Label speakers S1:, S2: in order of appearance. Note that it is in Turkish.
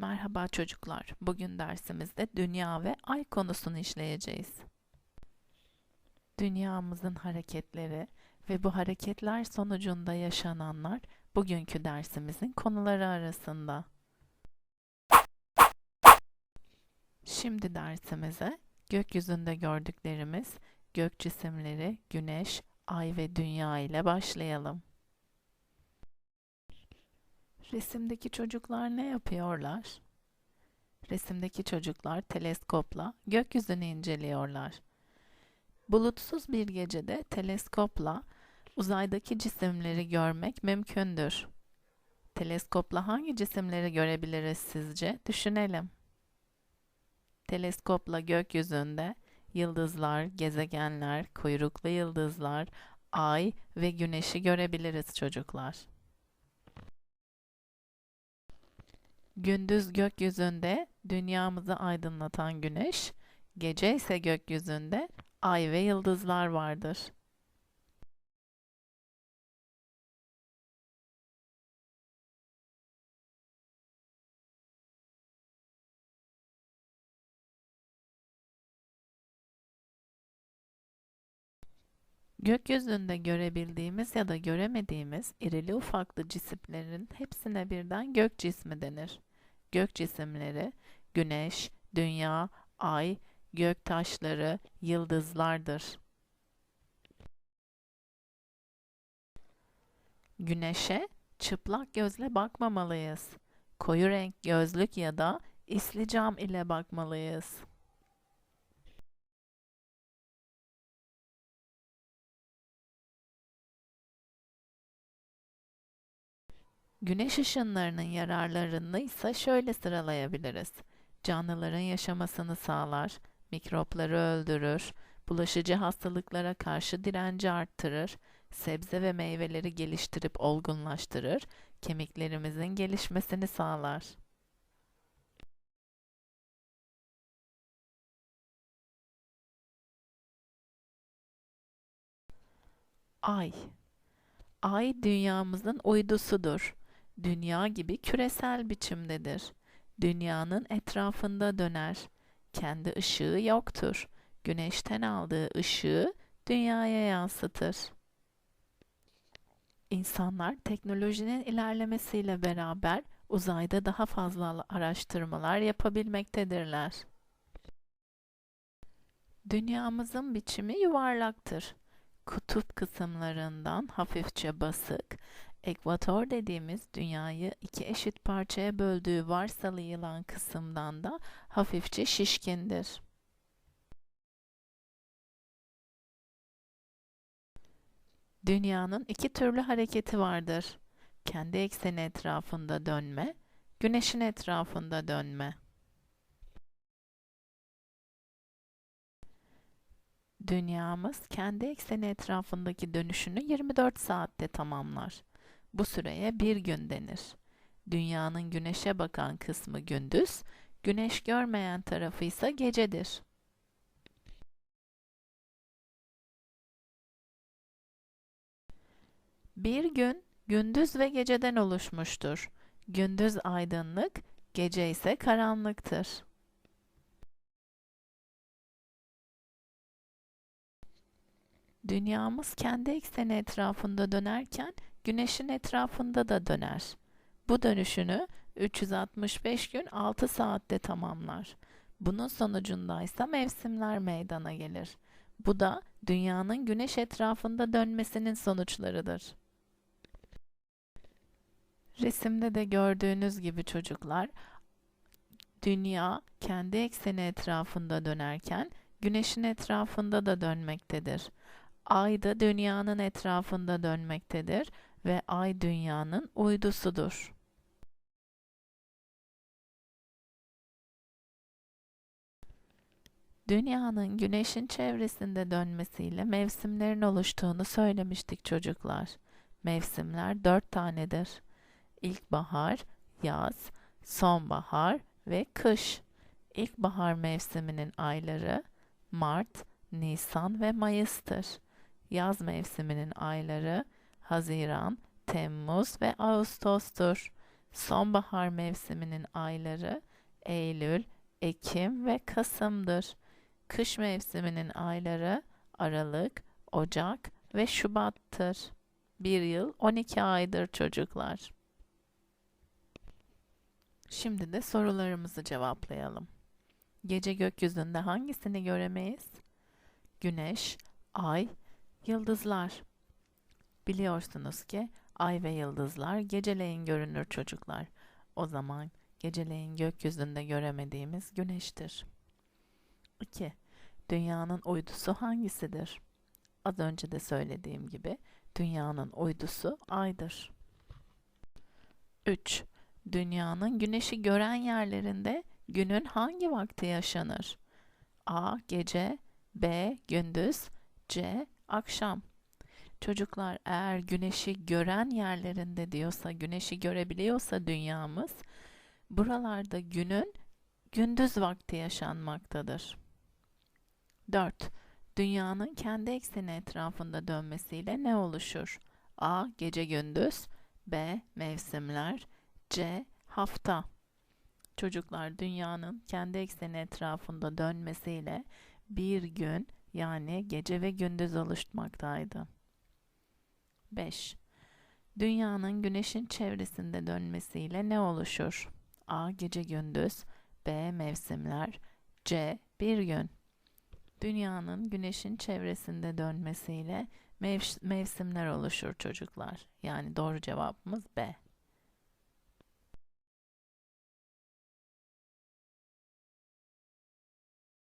S1: Merhaba çocuklar. Bugün dersimizde dünya ve ay konusunu işleyeceğiz. Dünyamızın hareketleri ve bu hareketler sonucunda yaşananlar bugünkü dersimizin konuları arasında. Şimdi dersimize gökyüzünde gördüklerimiz gök cisimleri, güneş, ay ve dünya ile başlayalım. Resimdeki çocuklar ne yapıyorlar? Resimdeki çocuklar teleskopla gökyüzünü inceliyorlar. Bulutsuz bir gecede teleskopla uzaydaki cisimleri görmek mümkündür. Teleskopla hangi cisimleri görebiliriz sizce? Düşünelim. Teleskopla gökyüzünde yıldızlar, gezegenler, kuyruklu yıldızlar, ay ve güneşi görebiliriz çocuklar. Gündüz gökyüzünde dünyamızı aydınlatan güneş, gece ise gökyüzünde ay ve yıldızlar vardır. Gökyüzünde görebildiğimiz ya da göremediğimiz irili ufaklı cisimlerin hepsine birden gök cismi denir. Gök cisimleri güneş, dünya, ay, gök taşları, yıldızlardır. Güneşe çıplak gözle bakmamalıyız. Koyu renk gözlük ya da isli cam ile bakmalıyız. Güneş ışınlarının yararlarını ise şöyle sıralayabiliriz. Canlıların yaşamasını sağlar, mikropları öldürür, bulaşıcı hastalıklara karşı direnci arttırır, sebze ve meyveleri geliştirip olgunlaştırır, kemiklerimizin gelişmesini sağlar. Ay Ay dünyamızın uydusudur. Dünya gibi küresel biçimdedir. Dünyanın etrafında döner. Kendi ışığı yoktur. Güneşten aldığı ışığı dünyaya yansıtır. İnsanlar teknolojinin ilerlemesiyle beraber uzayda daha fazla araştırmalar yapabilmektedirler. Dünyamızın biçimi yuvarlaktır. Kutup kısımlarından hafifçe basık, ekvator dediğimiz dünyayı iki eşit parçaya böldüğü varsayılan kısımdan da hafifçe şişkindir. Dünyanın iki türlü hareketi vardır. Kendi ekseni etrafında dönme, güneşin etrafında dönme. Dünyamız kendi ekseni etrafındaki dönüşünü 24 saatte tamamlar. Bu süreye bir gün denir. Dünyanın güneşe bakan kısmı gündüz, güneş görmeyen tarafı ise gecedir. Bir gün gündüz ve geceden oluşmuştur. Gündüz aydınlık, gece ise karanlıktır. Dünyamız kendi ekseni etrafında dönerken Güneşin etrafında da döner. Bu dönüşünü 365 gün 6 saatte tamamlar. Bunun sonucunda ise mevsimler meydana gelir. Bu da dünyanın güneş etrafında dönmesinin sonuçlarıdır. Resimde de gördüğünüz gibi çocuklar, dünya kendi ekseni etrafında dönerken güneşin etrafında da dönmektedir. Ay da dünyanın etrafında dönmektedir ve ay dünyanın uydusudur. Dünyanın güneşin çevresinde dönmesiyle mevsimlerin oluştuğunu söylemiştik çocuklar. Mevsimler dört tanedir. İlkbahar, yaz, sonbahar ve kış. İlkbahar mevsiminin ayları Mart, Nisan ve Mayıs'tır. Yaz mevsiminin ayları Haziran, Temmuz ve Ağustos'tur. Sonbahar mevsiminin ayları Eylül, Ekim ve Kasım'dır. Kış mevsiminin ayları Aralık, Ocak ve Şubat'tır. Bir yıl 12 aydır çocuklar. Şimdi de sorularımızı cevaplayalım. Gece gökyüzünde hangisini göremeyiz? Güneş, ay, yıldızlar. Biliyorsunuz ki ay ve yıldızlar geceleyin görünür çocuklar. O zaman geceleyin gökyüzünde göremediğimiz güneştir. 2. Dünyanın uydusu hangisidir? Az önce de söylediğim gibi dünyanın uydusu aydır. 3. Dünyanın güneşi gören yerlerinde günün hangi vakti yaşanır? A. Gece B. Gündüz C. Akşam Çocuklar eğer güneşi gören yerlerinde diyorsa, güneşi görebiliyorsa dünyamız, buralarda günün gündüz vakti yaşanmaktadır. 4. Dünyanın kendi ekseni etrafında dönmesiyle ne oluşur? A. Gece gündüz B. Mevsimler C. Hafta Çocuklar dünyanın kendi ekseni etrafında dönmesiyle bir gün yani gece ve gündüz oluşmaktaydı. 5. Dünyanın güneşin çevresinde dönmesiyle ne oluşur? A. Gece gündüz B. Mevsimler C. Bir gün Dünyanın güneşin çevresinde dönmesiyle mev- mevsimler oluşur çocuklar. Yani doğru cevabımız B.